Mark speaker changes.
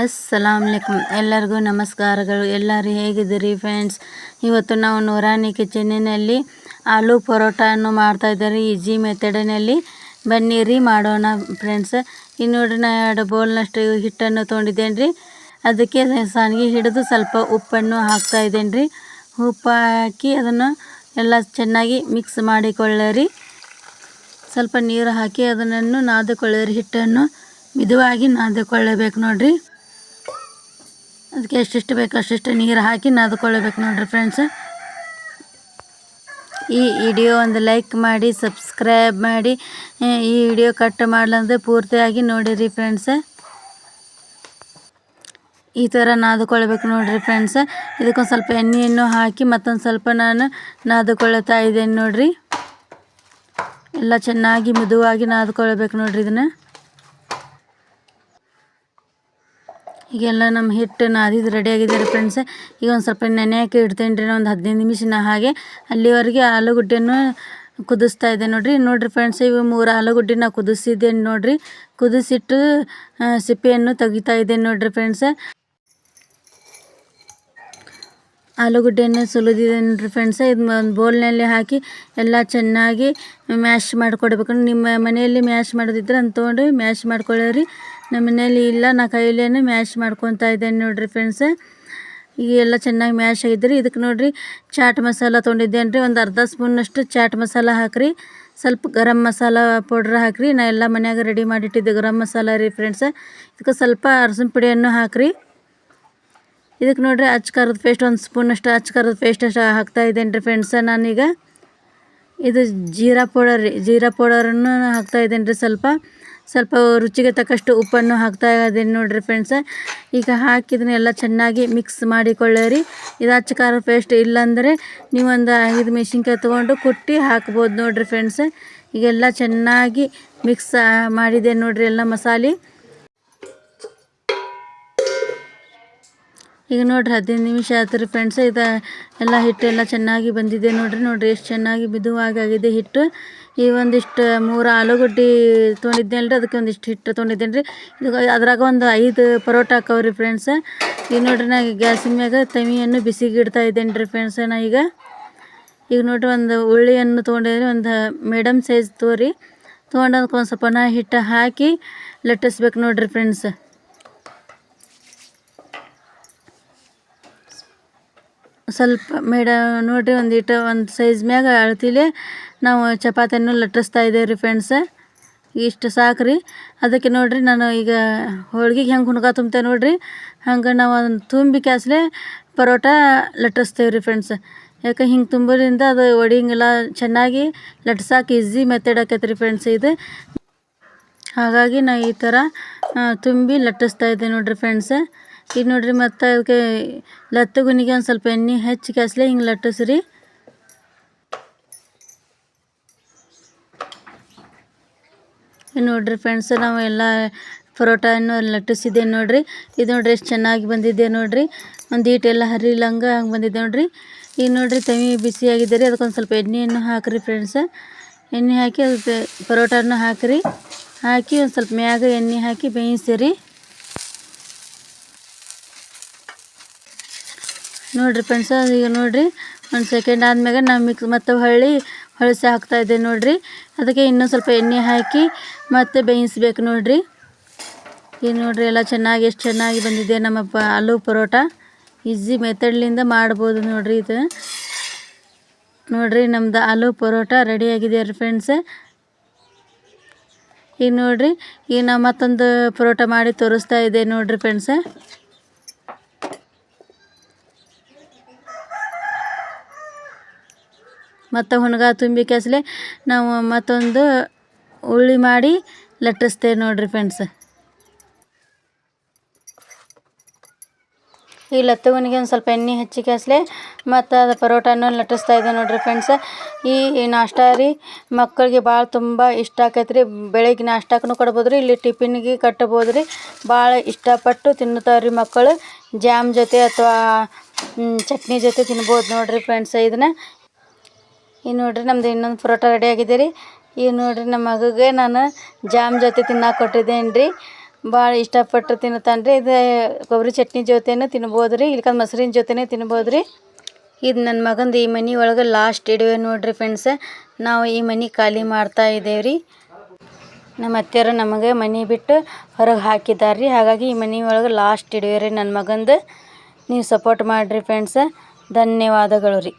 Speaker 1: ಅಸ್ಸಲಾಮ್ ಅಲೈಕುಮ್ ಎಲ್ಲರಿಗೂ ನಮಸ್ಕಾರಗಳು. ಎಲ್ಲರೂ ಹೇಗಿದ್ದೀರಿ ಫ್ರೆಂಡ್ಸ್? ಇವತ್ತು ನಾವು ನೂರಾನಿ ಕಿಚನಿನಲ್ಲಿ ಆಲೂ ಪರೋಟವನ್ನು ಮಾಡ್ತಾಯಿದ್ದಾರೆ ಈಜಿ ಮೆಥಡಿನಲ್ಲಿ ಬನ್ನಿರಿ, ಮಾಡೋಣ ಫ್ರೆಂಡ್ಸ್. ಇನ್ನು ನೋಡಿ, ನಾ ಎರಡು ಬೋಲ್ನಷ್ಟು ಹಿಟ್ಟನ್ನು ತೊಗೊಂಡಿದ್ದೇನೆ ರೀ ಅದಕ್ಕೆ ಸಾನಿಗೆ ಹಿಡಿದು ಸ್ವಲ್ಪ ಉಪ್ಪನ್ನು ಹಾಕ್ತಾ ಇದ್ದೇನೆ ರೀ ಉಪ್ಪು ಹಾಕಿ ಅದನ್ನು ಎಲ್ಲ ಚೆನ್ನಾಗಿ ಮಿಕ್ಸ್ ಮಾಡಿಕೊಳ್ಳರಿ. ಸ್ವಲ್ಪ ನೀರು ಹಾಕಿ ಅದನ್ನು ನಾದಿಕೊಳ್ಳರಿ. ಹಿಟ್ಟನ್ನು ಮಿದುವಾಗಿ ನಾದಿಕೊಳ್ಳಬೇಕು ನೋಡ್ರಿ. ಅದಕ್ಕೆ ಎಷ್ಟಿಷ್ಟು ಬೇಕು ಅಷ್ಟಿಷ್ಟು ನೀರು ಹಾಕಿ ನಾದ್ಕೊಳ್ಬೇಕು ನೋಡ್ರಿ ಫ್ರೆಂಡ್ಸ್ ಈ ವಿಡಿಯೋ ಒಂದು ಲೈಕ್ ಮಾಡಿ ಸಬ್ಸ್ಕ್ರೈಬ್ ಮಾಡಿ. ಈ ವಿಡಿಯೋ ಕಟ್ ಮಾಡಲಂದ್ರೆ ಪೂರ್ತಿಯಾಗಿ ನೋಡಿರಿ ಫ್ರೆಂಡ್ಸ್ ಈ ಥರ ನಾದ್ಕೊಳ್ಬೇಕು ನೋಡಿರಿ ಫ್ರೆಂಡ್ಸ್ ಇದಕ್ಕೊಂದು ಸ್ವಲ್ಪ ಎಣ್ಣೆಯನ್ನು ಹಾಕಿ ಮತ್ತೊಂದು ಸ್ವಲ್ಪ ನಾನು ನಾದ್ಕೊಳ್ತಾ ಇದ್ದೇನೆ ನೋಡಿರಿ. ಎಲ್ಲ ಚೆನ್ನಾಗಿ ಮೃದುವಾಗಿ ನಾದ್ಕೊಳ್ಬೇಕು ನೋಡಿರಿ ಇದನ್ನು. ಈಗೆಲ್ಲ ನಮ್ಮ ಹಿಟ್ಟು ನಾದಿದ್ದು ರೆಡಿ ಆಗಿದೆ ಫ್ರೆಂಡ್ಸ್ ಈಗ ಒಂದು ಸ್ವಲ್ಪ ನೆನೆಯೋಕೆ ಇಡ್ತೇನೆ ರೀ ಒಂದು ಹದಿನೈದು ನಿಮಿಷನ ಹಾಗೆ. ಅಲ್ಲಿವರೆಗೆ ಆಲೂಗಡ್ಡೆಯನ್ನು ಕುದಿಸ್ತಾ ಇದ್ದೆ ನೋಡಿರಿ. ನೋಡಿರಿ ಫ್ರೆಂಡ್ಸ್ ಇವು ಮೂರು ಆಲೂಗಡ್ಡೆ ನಾ ಕುದಿಸಿದ್ದೇನೆ ನೋಡಿರಿ. ಕುದಿಸಿಟ್ಟು ಸಿಪ್ಪೆಯನ್ನು ತೆಗಿತಾ ಇದ್ದೇನೆ ನೋಡಿರಿ ಫ್ರೆಂಡ್ಸ್ ಆಲೂಗಡ್ಡೆಯನ್ನು ಸುಲಿದಿದ್ದೇನೆ ನೋಡಿರಿ ಫ್ರೆಂಡ್ಸ್ ಇದು ಒಂದು ಬೌಲ್ನಲ್ಲಿ ಹಾಕಿ ಎಲ್ಲ ಚೆನ್ನಾಗಿ ಮ್ಯಾಶ್ ಮಾಡಿಕೊಡ್ಬೇಕು. ನಿಮ್ಮ ಮನೆಯಲ್ಲಿ ಮ್ಯಾಶ್ ಮಾಡೋದಿದ್ರೆ ಅಂತ ತೊಗೊಂಡು ಮ್ಯಾಶ್ ಮಾಡ್ಕೊಳ್ಳಿರಿ. ನಮ್ಮ ಮನೆಯಲ್ಲಿ ಇಲ್ಲ, ನಾ ಕೈಲೇ ಮ್ಯಾಶ್ ಮಾಡ್ಕೊತಾ ಇದ್ದೇನೆ ನೋಡಿರಿ ಫ್ರೆಂಡ್ಸ್ ಈಗ ಎಲ್ಲ ಚೆನ್ನಾಗಿ ಮ್ಯಾಶ್ ಆಗಿದ್ರಿ. ಇದಕ್ಕೆ ನೋಡಿರಿ, ಚಾಟ್ ಮಸಾಲ ತೊಗೊಂಡಿದ್ದೇನೆ ರೀ ಒಂದು ಅರ್ಧ ಸ್ಪೂನಷ್ಟು ಚಾಟ್ ಮಸಾಲ ಹಾಕಿರಿ. ಸ್ವಲ್ಪ ಗರಂ ಮಸಾಲ ಪೌಡ್ರ್ ಹಾಕಿರಿ. ನಾ ಎಲ್ಲ ಮನ್ಯಾಗ ರೆಡಿ ಮಾಡಿಟ್ಟಿದ್ದೆ ಗರಂ ಮಸಾಲ ರೀ ಫ್ರೆಂಡ್ಸ್ ಇದಕ್ಕೆ ಸ್ವಲ್ಪ ಅರಸಿನ ಪುಡಿಯನ್ನು ಹಾಕಿರಿ. ಇದಕ್ಕೆ ನೋಡಿರಿ ಅಚ್ಕಾರದ ಪೇಸ್ಟ್ ಒಂದು ಸ್ಪೂನಷ್ಟು ಅಷ್ಟು ಖಾರದ ಪೇಸ್ಟ್ ಅಷ್ಟು ಹಾಕ್ತಾ ಇದ್ದೇನೆ ರೀ ಫ್ರೆಂಡ್ಸ ನಾನೀಗ. ಇದು ಜೀರಾ ಪೌಡರ್ ರೀ. ಜೀರಾ ಪೌಡರನ್ನು ಹಾಕ್ತಾ ಇದ್ದೇನೆ ರೀ ಸ್ವಲ್ಪ. ಸ್ವಲ್ಪ ರುಚಿಗೆ ತಕ್ಕಷ್ಟು ಉಪ್ಪನ್ನು ಹಾಕ್ತಾ ಇದ್ದೀನಿ ನೋಡಿರಿ ಫ್ರೆಂಡ್ಸ ಈಗ ಹಾಕಿದನ್ನೆಲ್ಲ ಚೆನ್ನಾಗಿ ಮಿಕ್ಸ್ ಮಾಡಿಕೊಳ್ಳಿರಿ. ಇದು ಅಚ್ಚ ಖಾರ ಪೇಸ್ಟ್ ಇಲ್ಲಾಂದರೆ ನೀವೊಂದು ಐದು ಮೆಣಸಿನ್ಕಾಯಿ ತೊಗೊಂಡು ಕುಟ್ಟಿ ಹಾಕ್ಬೋದು ನೋಡಿರಿ ಫ್ರೆಂಡ್ಸ ಈಗೆಲ್ಲ ಚೆನ್ನಾಗಿ ಮಿಕ್ಸ್ ಮಾಡಿದೆ ನೋಡಿರಿ ಎಲ್ಲ ಮಸಾಲೆ. ಈಗ ನೋಡ್ರಿ ಹದಿನೈದು ನಿಮಿಷ ಆಯ್ತು ರೀ ಫ್ರೆಂಡ್ಸ್ ಇದು ಎಲ್ಲ ಹಿಟ್ಟೆಲ್ಲ ಚೆನ್ನಾಗಿ ಬಂದಿದೆ ನೋಡ್ರಿ ನೋಡ್ರಿ ಎಷ್ಟು ಚೆನ್ನಾಗಿ ಬಿದುವಾಗಿದೆ ಹಿಟ್ಟು. ಈ ಒಂದಿಷ್ಟು ಮೂರು ಆಲೂಗಡ್ಡೆ ತೊಗೊಂಡಿದ್ದೇನೆ ರೀ ಅದಕ್ಕೆ ಒಂದಿಷ್ಟು ಹಿಟ್ಟು ತೊಗೊಂಡಿದ್ದೇನೆ ರೀ ಇದು ಅದ್ರಾಗ ಒಂದು ಐದು ಪರೋಟ ಹಾಕವ್ರಿ ಫ್ರೆಂಡ್ಸ್ ಈಗ ನೋಡ್ರಿ ನಾ ಗ್ಯಾಸಿನ ಮ್ಯಾಗ ತಮಿಯನ್ನು ಬಿಸಿಗೆ ಇಡ್ತಾ ಇದ್ದೇನೆ ರೀ ಫ್ರೆಂಡ್ಸ್ ನಾ ಈಗ. ಈಗ ನೋಡ್ರಿ ಒಂದು ಉಳ್ಳಿಯನ್ನು ತೊಗೊಂಡಿದ್ರಿ ಒಂದು ಮೇಡಮ್ ಸೈಜ್ ತೋರಿ. ತೊಗೊಂಡದಕ್ಕೆ ಒಂದು ಸ್ವಲ್ಪ ನಾ ಹಿಟ್ಟು ಹಾಕಿ ಲಟ್ಟಿಸ್ಬೇಕು ನೋಡ್ರಿ ಫ್ರೆಂಡ್ಸ್ ಸ್ವಲ್ಪ ಮೇಡ ನೋಡಿರಿ, ಒಂದು ಇಟ ಒಂದು ಸೈಜ್ ಮ್ಯಾಗ ಅಳ್ತಿಲೆ ನಾವು ಚಪಾತಿಯನ್ನು ಲಟ್ಟಿಸ್ತಾ ಇದ್ದೇವೆ ರೀ ಫ್ರೆಂಡ್ಸ ಇಷ್ಟು ಸಾಕು ರೀ ಅದಕ್ಕೆ ನೋಡಿರಿ, ನಾನು ಈಗ ಹೋಳ್ಗೆಗೆ ಹೆಂಗೆ ಹುಣ್ಕ ತುಂಬ್ತೇವೆ ನೋಡಿರಿ. ಹಂಗೆ ನಾವು ಅದನ್ನು ತುಂಬಿ ಕ್ಯಾಸ್ಲೆ ಪರೋಟ ಲಟ್ಟಿಸ್ತೇವೆ ರೀ ಫ್ರೆಂಡ್ಸ್ ಯಾಕೆ ಹಿಂಗೆ ತುಂಬೋದ್ರಿಂದ ಅದು ಒಡಿಯಂಗೆಲ್ಲ ಚೆನ್ನಾಗಿ ಲಟ್ಸಕ್ಕೆ ಈಸಿ ಮೆಥಡ್ ಆಕೈತೆ ರೀ ಫ್ರೆಂಡ್ಸ್ ಇದು. ಹಾಗಾಗಿ ನಾ ಈ ಥರ ತುಂಬಿ ಲಟ್ಟಿಸ್ತಾ ಇದ್ದೆ ನೋಡಿರಿ ಫ್ರೆಂಡ್ಸ್ ಈಗ ನೋಡ್ರಿ ಮತ್ತು ಅದಕ್ಕೆ ಲತ್ತಗುನಿಗೆ ಒಂದು ಸ್ವಲ್ಪ ಎಣ್ಣೆ ಹೆಚ್ಚಿ ಕ್ಯಾಸ್ಲೆ ಹಿಂಗೆ ಲಟ್ಟಿಸ್ರಿ. ನೋಡ್ರಿ ಫ್ರೆಂಡ್ಸ್ ನಾವು ಎಲ್ಲ ಪರೋಟವನ್ನು ಲಟ್ಟಿಸಿದ್ದೆ ನೋಡ್ರಿ. ಇದು ನೋಡ್ರಿ ಎಷ್ಟು ಚೆನ್ನಾಗಿ ಬಂದಿದೆ ನೋಡಿರಿ. ಒಂದು ಈಟೆಲ್ಲ ಹರಿಲಂಗ ಹಂಗೆ ಬಂದಿದೆ ನೋಡ್ರಿ. ಈಗ ನೋಡಿರಿ ತವಿ ಬಿಸಿಯಾಗಿದೆ ರೀ, ಅದಕ್ಕೊಂದು ಸ್ವಲ್ಪ ಎಣ್ಣೆಯನ್ನು ಹಾಕಿರಿ ಫ್ರೆಂಡ್ಸ್ ಎಣ್ಣೆ ಹಾಕಿ ಅದಕ್ಕೆ ಪರೋಟಾನು ಹಾಕಿರಿ. ಹಾಕಿ ಒಂದು ಸ್ವಲ್ಪ ಮ್ಯಾಗ ಎಣ್ಣೆ ಹಾಕಿ ಬೇಯಿಸಿರಿ. ನೋಡಿರಿ ಫ್ರೆಂಡ್ಸ ಈಗ ನೋಡಿರಿ, ಒಂದು ಸೆಕೆಂಡ್ ಆದಮ್ಯಾಗ ನಾವು ಮಿಕ್ಸ್ ಮತ್ತು ಹೊಳ್ಳಿ ಹೊಳಸಿ ಹಾಕ್ತಾಯಿದ್ದೆ ನೋಡಿರಿ. ಅದಕ್ಕೆ ಇನ್ನೂ ಸ್ವಲ್ಪ ಎಣ್ಣೆ ಹಾಕಿ ಮತ್ತೆ ಬೇಯಿಸ್ಬೇಕು ನೋಡಿರಿ. ಈಗ ನೋಡಿರಿ ಎಲ್ಲ ಚೆನ್ನಾಗಿ, ಎಷ್ಟು ಚೆನ್ನಾಗಿ ಬಂದಿದೆ ನಮ್ಮ ಪ ಆಲೂ ಪರೋಟ ಈಸಿ ಮೆಥಡ್ಲಿಂದ ಮಾಡ್ಬೋದು ನೋಡಿರಿ ಇದು. ನೋಡಿರಿ ನಮ್ದು ಆಲೂ ಪರೋಟ ರೆಡಿಯಾಗಿದೆ ರೀ ಫ್ರೆಂಡ್ಸ್ ಈಗ ನೋಡಿರಿ, ಈಗ ನಾವು ಮತ್ತೊಂದು ಪರೋಟ ಮಾಡಿ ತೋರಿಸ್ತಾ ಇದೆ ನೋಡಿರಿ ಫ್ರೆಂಡ್ಸ ಮತ್ತು ಹುಣ್ಗ ತುಂಬಿ ಕೆಸಲೆ ನಾವು ಮತ್ತೊಂದು ಉಳ್ಳಿ ಮಾಡಿ ಲಟ್ಟಿಸ್ತೇವೆ ನೋಡ್ರಿ ಫ್ರೆಂಡ್ಸ್ ಈ ಲತ್ತಗುನಿಗೆ ಒಂದು ಸ್ವಲ್ಪ ಎಣ್ಣೆ ಹೆಚ್ಚಿ ಕೆಸಲೆ ಮತ್ತು ಅದು ಪರೋಟನ ಲಟ್ಟಿಸ್ತಾ ಇದ್ದೆ ನೋಡ್ರಿ ಫ್ರೆಂಡ್ಸ್ ಈ ನಾಷ್ಟ ರೀ ಮಕ್ಕಳಿಗೆ ಭಾಳ ತುಂಬ ಇಷ್ಟ ಆಕೈತೆ ರೀ ಬೆಳಗ್ಗೆ ನಾಷ್ಟಕ್ಕೂ ಕೊಡ್ಬೋದು ರೀ ಇಲ್ಲಿ ಟಿಫಿನ್ಗೆ ಕಟ್ಟಬೋದು ರೀ ಭಾಳ ಇಷ್ಟಪಟ್ಟು ತಿನ್ನುತ್ತಾರೆ ರೀ ಮಕ್ಕಳು. ಜಾಮ್ ಜೊತೆ ಅಥವಾ ಚಟ್ನಿ ಜೊತೆ ತಿನ್ಬೋದು ನೋಡ್ರಿ ಫ್ರೆಂಡ್ಸ್ ಇದನ್ನು ಈಗ ನೋಡಿರಿ, ನಮ್ದು ಇನ್ನೊಂದು ಪರೋಟ ರೆಡಿ ಆಗಿದೆ ರೀ. ಈಗ ನೋಡಿರಿ ನಮ್ಮ ಮಗುಗೆ ನಾನು ಜಾಮ್ ಜೊತೆ ತಿನ್ನಕ್ಕೆ ಕೊಟ್ಟಿದ್ದೇನೆ ರೀ ಭಾಳ ಇಷ್ಟಪಟ್ಟು ತಿನ್ನುತ್ತಾನೆ ರೀ ಇದು ಕೊಬ್ಬರಿ ಚಟ್ನಿ ಜೊತೆನೂ ತಿನ್ಬೋದು ರೀ ಇಲ್ಲಿಕ ಮೊಸರಿನ ಜೊತೆನೇ ತಿನ್ಬೋದು ರೀ. ಇದು ನನ್ನ ಮಗಂದು ಈ ಮನೆ ಒಳಗೆ ಲಾಸ್ಟ್ ಇಡುವೆ ನೋಡಿರಿ ಫ್ರೆಂಡ್ಸ ನಾವು ಈ ಮನೆ ಖಾಲಿ ಮಾಡ್ತಾ ಇದ್ದೇವೆ ರೀ. ನಮ್ಮ ಅತ್ತೆಯರು ನಮಗೆ ಮನೆ ಬಿಟ್ಟು ಹೊರಗೆ ಹಾಕಿದ್ದಾರೆ ರೀ. ಹಾಗಾಗಿ ಈ ಮನೆ ಒಳಗೆ ಲಾಸ್ಟ್ ಇಡುವೆ ರೀ ನನ್ನ ಮಗಂದು. ನೀವು ಸಪೋರ್ಟ್ ಮಾಡಿರಿ ಫ್ರೆಂಡ್ಸ ಧನ್ಯವಾದಗಳು ರೀ.